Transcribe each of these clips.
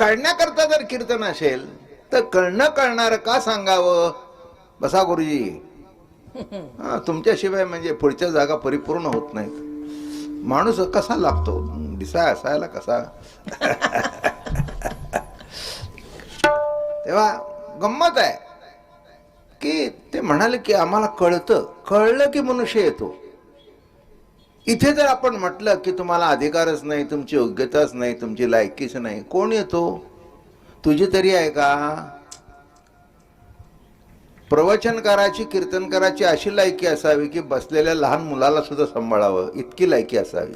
कळण्याकरता जर कीर्तन असेल तर कळणं कळणार का सांगावं? बसा गुरुजी. तुमच्याशिवाय म्हणजे पुढच्या जागा परिपूर्ण होत नाहीत. माणूस कसा लागतो? दिसाय असायला कसा? तेव्हा गंमत आहे की ते म्हणाले की आम्हाला कळतं. कळलं की मनुष्य येतो. इथे जर आपण म्हटलं की तुम्हाला अधिकारच नाही तुमची योग्यताच नाही तुमची लायकीच नाही कोण येतो? तुझी तरी आहे का? प्रवचनकाराची कीर्तनकाराची अशी लायकी असावी की बसलेल्या लहान मुलाला सुद्धा सांभाळावं. इतकी लायकी असावी.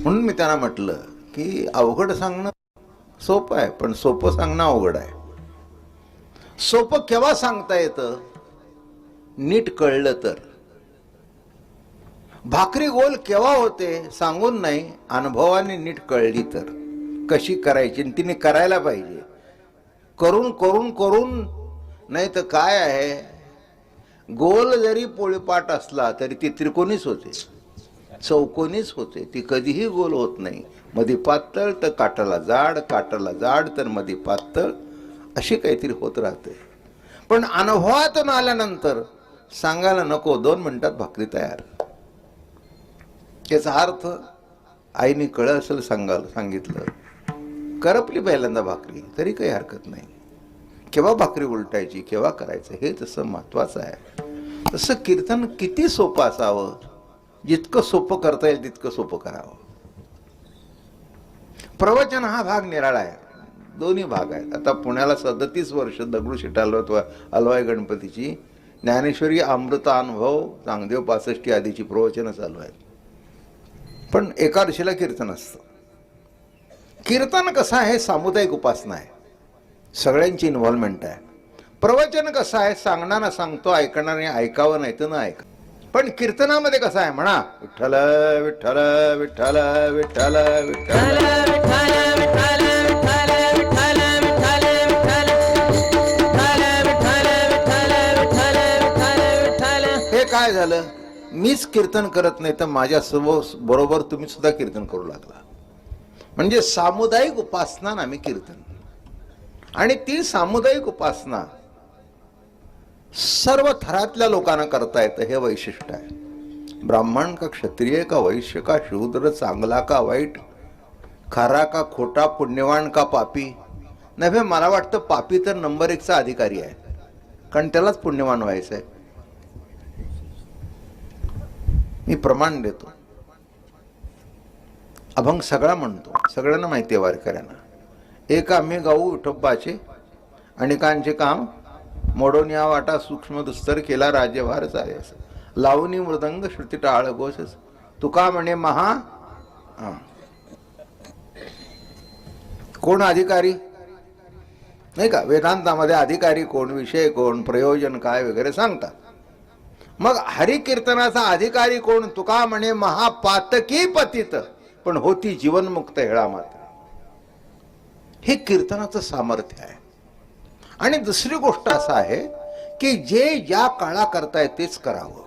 म्हणून मी त्यांना म्हटलं की अवघड सांगणं सोपं आहे पण सोपं सांगणं अवघड आहे. सोपं केव्हा सांगता येतं? नीट कळलं तर. भाकरी गोल केव्हा होते सांगून नाही अनुभवाने नीट कळली तर. कशी करायची आणि तिने करायला पाहिजे. करून करून करून नाही तर काय आहे? गोल जरी पोळीपाट असला तरी ती त्रिकोणीच होते. चौकोनीच होते. ती कधीही गोल होत नाही. मध्ये पातळ तर काटाला जाड काटाला जाड तर मध्ये पातळ अशी काहीतरी होत राहते. पण अनुभवातून आल्यानंतर सांगायला नको दोन मिनिटात भाकरी तयार. याचा अर्थ आईने कळ असेल सांगाल सांगितलं. करपली पहिल्यांदा भाकरी तरी काही हरकत नाही. केव्हा भाकरी उलटायची केव्हा करायचं हे तसं महत्वाचं आहे. तसं कीर्तन किती सोपं असावं? जितकं सोपं करता येईल तितकं सोपं करावं. प्रवचन हा भाग निराळा आहे. दोन्ही भाग आहेत. आता पुण्याला सदतीस वर्ष दगडूशेठ हलवत हलवाई गणपतीची ज्ञानेश्वरी अमृता अनुभव चांगदेव पासष्टी आदीची प्रवचनं चालू आहेत. पण एकादशीला कीर्तन असतं. कीर्तन कसं आहे? सामुदायिक उपासना आहे. सगळ्यांची इन्व्हॉल्वमेंट आहे. प्रवचन कसं आहे? सांगणारा सांगतो ऐकणारे ऐकावं नाही तर न ऐक. पण कीर्तनामध्ये कसं आहे म्हणा? विठ्ठल विठ्ठल विठ्ठल विठ्ठल विठ्ठल. हे काय झालं? मीच कीर्तन करत नाही तर माझ्या सर्व बरोबर तुम्ही सुद्धा कीर्तन करू लागला. म्हणजे सामुदायिक उपासना ना मी कीर्तन आणि ती सामुदायिक उपासना सर्व थरातल्या लोकांना करता येतं हे वैशिष्ट्य आहे. ब्राह्मण का क्षत्रिय का वैश्य का शूद्र चांगला का वाईट खरा का खोटा पुण्यवान का पापी? नव्हे मला वाटतं पापी तर नंबर एकचा अधिकारी आहे. कारण त्यालाच पुण्यवान व्हायचं आहे मी प्रमाण देतो. अभंग सगळा म्हणतो. सगळ्यांना माहिती आहे वारकऱ्यांना. एक आम्ही गाऊ विठोबाचे अनेकांचे काम मोडून या वाटा सूक्ष्म दुस्तर केला राज्यभार चाले लावणी मृदंग श्रुती टाळ घोष तुका म्हणे महा कोण अधिकारी? नाही का? वेदांतामध्ये अधिकारी कोण विषय कोण प्रयोजन काय वगैरे सांगतात. मग हरिकीर्तनाचा अधिकारी कोण? तुका म्हणे महापातकी पतित पण होती जीवनमुक्त हेळा मात्र. हे कीर्तनाचं सामर्थ्य आहे. आणि दुसरी गोष्ट असं आहे की जे या काळा करताय तेच करावं.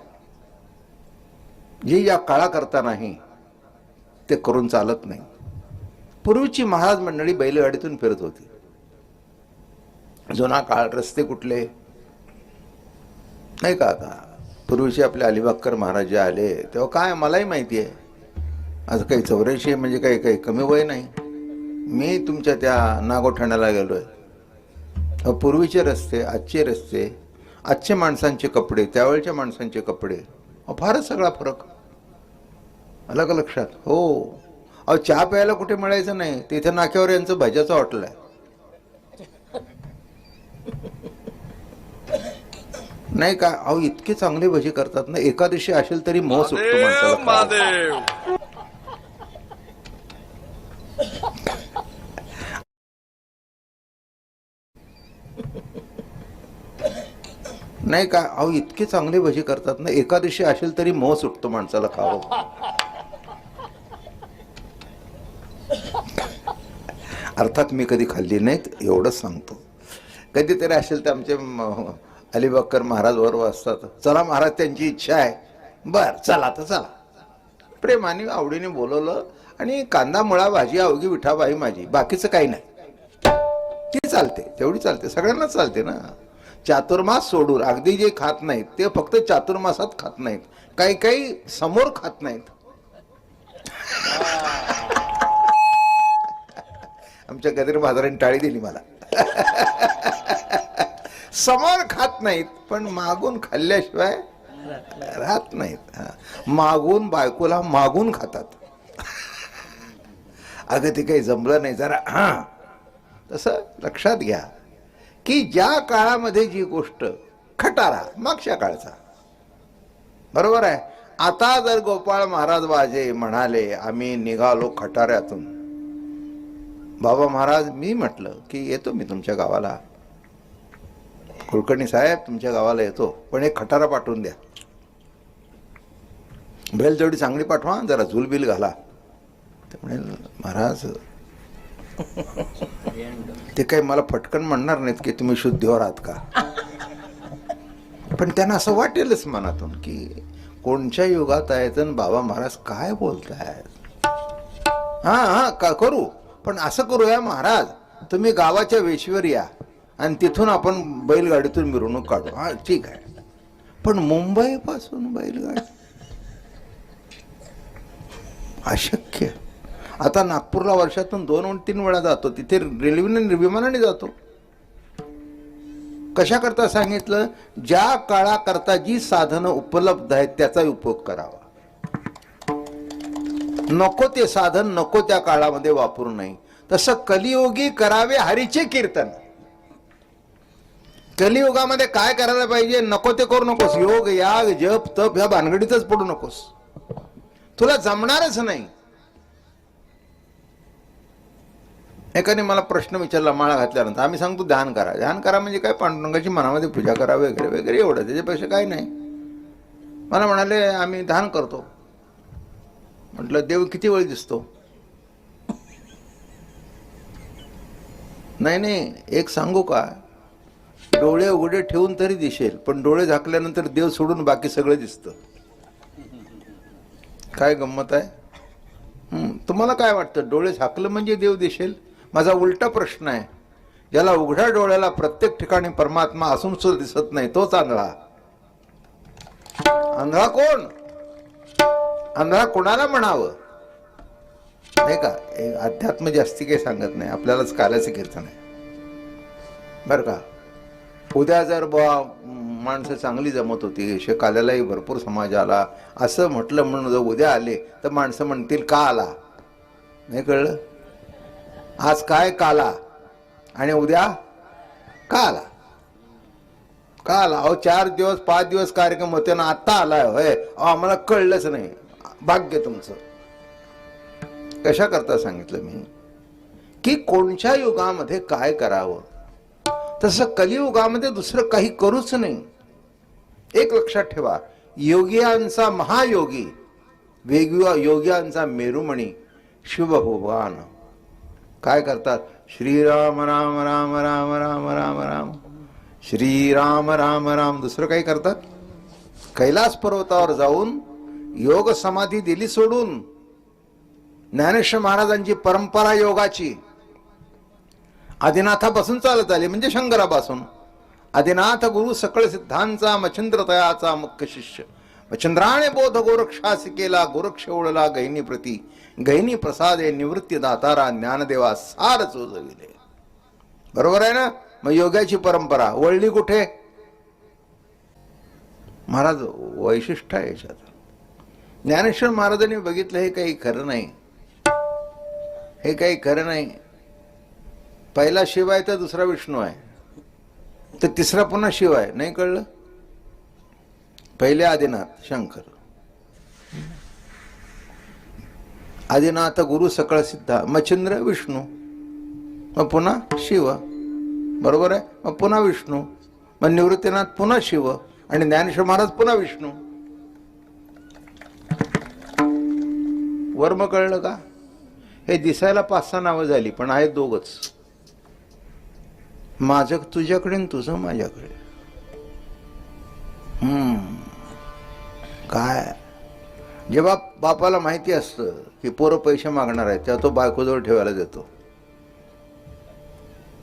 जे या काळा करता नाही ते करून चालत नाही. पूर्वीची महाराज मंडळी बैलगाडीतून फिरत होती. जुना काळ रस्ते कुठले? नाही का आता? पूर्वीचे आपले अलिबागकर महाराज जे आले तेव्हा काय मलाही माहिती आहे. आज काही चौऱ्याऐंशी म्हणजे काही काही कमी वय नाही. मी तुमच्या त्या नागोठाण्याला गेलो आहे पूर्वीचे रस्ते आजचे रस्ते आजचे माणसांचे कपडे त्यावेळच्या माणसांचे कपडे अहो, फारच सगळा फरक. अलग लक्षात. हो. अहो चहा प्यायला कुठे मिळायचं नाही. तिथे नाक्यावर यांचं भज्याचं हॉटेल आहे. नाही का? अहो इतके चांगले भजी करतात ना. एका दिवशी असेल तरी मोह सुटतो माणसाला. नाही का? अहो इतके चांगले भजी करतात ना. एका दिवशी असेल तरी मोह सुटतो माणसाला खावं. अर्थात मी कधी खाल्ली नाहीत एवढंच सांगतो. कधीतरी असेल तर आमचे अलिबागकर महाराज बरोबर असतात. चला महाराज त्यांची इच्छा आहे. बर चला तर चला. प्रेमाने आवडीने बोलवलं आणि कांदा मुळा भाजी अवघी विठाबाई माझी. बाकीचं काही नाही. ती चालते तेवढी चालते. सगळ्यांनाच चालते ना. चातुर्मास सोडून अगदी जे खात नाहीत ते फक्त चातुर्मासात खात नाहीत. काही काही समोर खात नाहीत. आमच्या गदर बाजाराने टाळी दिली मला. समोर खात नाहीत पण मागून खाल्ल्याशिवाय राहत नाहीत. मागून बायकोला मागून खातात. अगं ते काही जमलं नाही. जरा हा. तसं लक्षात घ्या की ज्या काळामध्ये जी गोष्ट खटारा मागच्या काळचा. बरोबर आहे? आता जर गोपाळ महाराज बाजे म्हणाले आम्ही निघालो खटाऱ्यातून. बाबा महाराज मी म्हटलं की येतो मी तुमच्या गावाला. कुलकर्णी साहेब तुमच्या गावाला येतो. पण एक खटारा पाठवून द्या. बेल तेवढी चांगली पाठवा जरा झुलबिल घाला. ते म्हणे महाराज ते काही मला फटकन म्हणणार नाहीत की तुम्ही शुद्धीवर आहात का? पण त्यांना असं वाटेलच मनातून की कोणच्या युगात आहेत आणि बाबा महाराज काय बोलतायत? हा हा का करू? पण असं करूया महाराज तुम्ही गावाच्या वेशीवर या. आणि तिथून आपण बैलगाडीतून मिरवणूक काढू. हा ठीक आहे. पण मुंबईपासून बैलगाडी. अशक्य. आता नागपूरला वर्षातून दोन तीन वेळा जातो. तिथे रेल्वेने विमानाने जातो. कशाकरता सांगितलं? ज्या काळाकरता जी साधनं उपलब्ध आहेत त्याचा उपयोग करावा. नको ते साधन नको त्या काळामध्ये वापरू नये. तसं कलियोगी करावे हरीचे कीर्तन. कलियुगामध्ये काय करायला पाहिजे? नको ते करू नकोस. योग याग जप तप ह्या भानगडीतच पडू नकोस. तुला जमणारच नाही. एकाने मला प्रश्न विचारला माळा घातल्यानंतर. आम्ही सांगतो ध्यान करा. ध्यान करा म्हणजे काय? पांडुरंगाची मनामध्ये पूजा करा वगैरे वगैरे एवढं. त्याच्यापेक्षा काही नाही. मला म्हणाले आम्ही ध्यान करतो. म्हटलं देव किती वेळ दिसतो? नाही नाही. एक सांगू का? डोळे उघडे ठेवून तरी दिसेल पण डोळे झाकल्यानंतर देव सोडून बाकी सगळं दिसतं. काय गंमत आहे? तुम्हाला काय वाटतं? डोळे झाकलं म्हणजे देव दिसेल? माझा उलटा प्रश्न आहे. ज्याला उघड्या डोळ्याला प्रत्येक ठिकाणी परमात्मा असून सुद्धा दिसत नाही तोच आंधळा. आंधळा कोण? आंधळा कोणाला म्हणावं? नाही का? अध्यात्म जास्ती काही सांगत नाही. आपल्यालाच कालाचं कीर्तन आहे. बरं का? उद्या जर बुवा माणसं चांगली जमत होती शेकाल्यालाही भरपूर समाज आला असं म्हटलं म्हणून जर उद्या आले तर माणसं म्हणतील का आला? नाही कळलं? आज काय काला आणि उद्या का आला? का आला? अहो चार दिवस पाच दिवस कार्यक्रम होते ना आत्ता आलाय होय. अहो आम्हाला कळलंच नाही. भाग्य तुमचं. कशा करता सांगितलं मी? की कोणत्या युगामध्ये काय करावं? तसं कलियुगामध्ये दुसरं काही करूच नाही. एक लक्षात ठेवा योगियांचा महायोगी वेगवेगळ्या योग्यांचा मेरुमणी शिवभगवान काय करतात? श्रीराम राम राम राम राम राम राम. श्रीराम राम राम. दुसरं काही करतात? कैलास पर्वतावर जाऊन योग समाधी दिली सोडून ज्ञानेश्वर महाराजांची परंपरा योगाची आदिनाथापासून चालत आली म्हणजे शंकरापासून. आदिनाथ गुरु सकळ सिद्धांचा मच्छंद्रतयाचा मुख्य शिष्य. मच्छंद्राने बोध गोरक्षास केला गोरक्ष ओळला गैनी प्रती. गैनी प्रसादे निवृत्ती दातारा ज्ञानदेवा सार चोजविले बरोबर आहे ना? मग योगाची परंपरा वळली कुठे? महाराज वैशिष्ट्य आहे याच्यात. ज्ञानेश्वर महाराजांनी बघितलं हे काही खरं नाही. हे काही खरं नाही. पहिला शिव आहे तर दुसरा विष्णू आहे. तर तिसरा पुन्हा शिव आहे नाही कळलं? पहिले आदिनाथ शंकर. आदिनाथ गुरु सकळ सिद्धा मच्छिंद्र विष्णू मग पुन्हा शिव. बरोबर आहे? मग पुन्हा विष्णू मग निवृत्तीनाथ पुन्हा शिव आणि ज्ञानेश्वर महाराज पुन्हा विष्णू. वर्म कळलं का? हे दिसायला पाच सहा नावं झाली पण आहेत दोघच. माझं तुझ्याकडे तुझं माझ्याकडे. काय? जेव्हा बापाला माहिती असतं की पोरं पैसे मागणार आहेत तेव्हा तो बायकोजवळ ठेवायला देतो.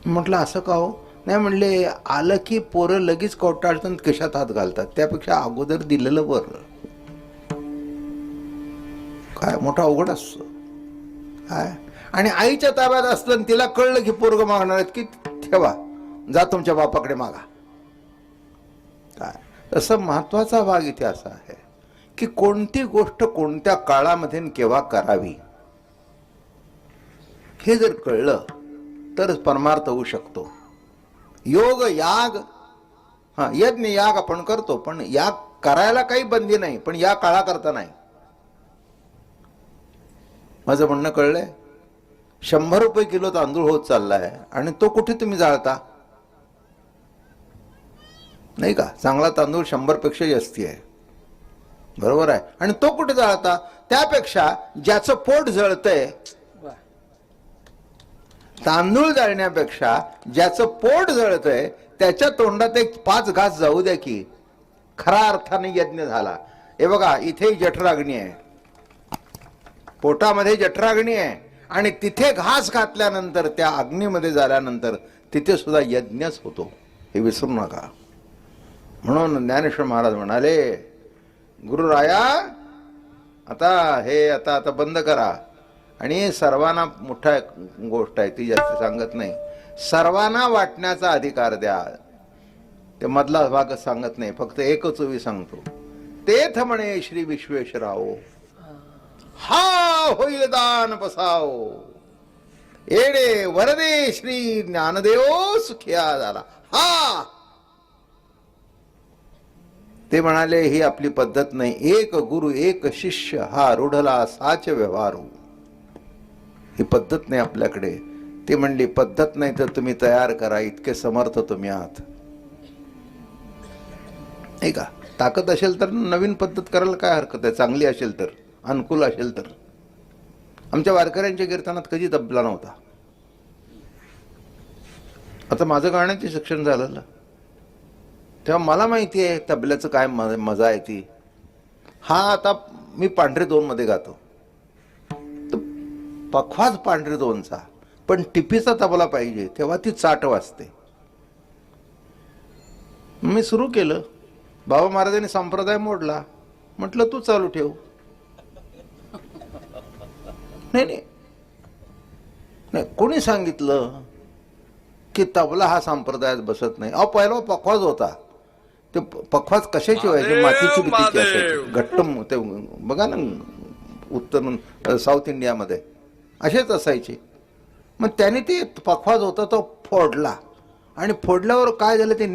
म्हटलं असं का हो? नाही म्हणले आलं की पोरं लगेच कोटाळतात कशात हात घालतात. त्यापेक्षा अगोदर दिलेलं बरं. काय? मोठा अवघड असतो. काय? आणि आईच्या ताब्यात असलं आणि तिला कळलं की पोरग मागणार आहेत की ठेवा. जा तुमच्या बापाकडे मागा. काय? तसं महत्त्वाचा भाग इथे असा आहे की कोणती गोष्ट कोणत्या काळामध्ये केव्हा करावी? हे जर कळलं तरच परमार्थ होऊ शकतो. योग याग हा यज्ञ याग आपण करतो पण याग करायला काही बंदी नाही पण या काळा करता नाही. माझं म्हणणं कळलंय? शंभर रुपये किलो तांदूळ होत चाललाय आणि तो कुठे तुम्ही जाळता? नाही का? चांगला तांदूळ शंभरपेक्षा जास्ती आहे. बरोबर आहे. आणि तो कुठे जाळता? त्यापेक्षा ज्याचं पोट जळतंय तांदूळ जाळण्यापेक्षा ज्याचं पोट जळतंय त्याच्या तोंडात एक पाच घास जाऊ द्या की. खरा अर्थाने यज्ञ झाला. हे बघा इथे जठराग्नी आहे. पोटामध्ये जठराग्नी आहे. आणि तिथे घास घातल्यानंतर त्या अग्नीमध्ये झाल्यानंतर तिथे सुद्धा यज्ञच होतो. हे विसरू नका. म्हणून ज्ञानेश्वर महाराज म्हणाले गुरुराया आता हे आता आता बंद करा. आणि सर्वांना मोठा गोष्ट आहे ती जास्त सांगत नाही. सर्वांना वाटण्याचा अधिकार द्या. ते मधला भाग सांगत नाही फक्त एकच ओवी सांगतो. तेथ म्हणे श्री विश्वेश्वराव हा होईल दान बसाव येडे वरदे श्री ज्ञानदेव सुखिया झाला। हा! ते म्हणाले ही आपली पद्धत नाही. एक गुरु एक शिष्य हा रूढला साच व्यवहार. ही पद्धत नाही आपल्याकडे. ती म्हणली पद्धत नाही तर तुम्ही तयार करा. इतके समर्थ तुम्ही आहात. नाही का? ताकद असेल तर नवीन पद्धत करायला काय हरकत आहे? चांगली असेल तर? अनुकूल असेल तर? आमच्या वारकऱ्यांच्या कीर्तनात कधी दबला नव्हता. आता माझं गाण्याचे शिक्षण झालेलं तेव्हा मला माहिती आहे तबल्याचं काय म- मजा आहे ती. हा आता मी पांढरे दोन मध्ये गातो. पखवाच पांढरे दोनचा. पण टिपीचा तबला पाहिजे तेव्हा ती चाट वाजते. मी सुरू केलं. बाबा महाराजांनी संप्रदाय मोडला. म्हटलं तू चालू ठेव. नाही नाही. नाही कोणी सांगितलं की तबला हा संप्रदायात बसत नाही? अहो पहिला पखवाज होता. ते पखवाज कशाची व्हायची? मातीची बितीची असायची. महादेव. घट्ट म- ते बघा ना उत्तर साऊथ इंडियामध्ये. असेच असायचे. मग त्याने ते पखवाज होता तो फोडला. आणि फोडल्यावर काय झालं ते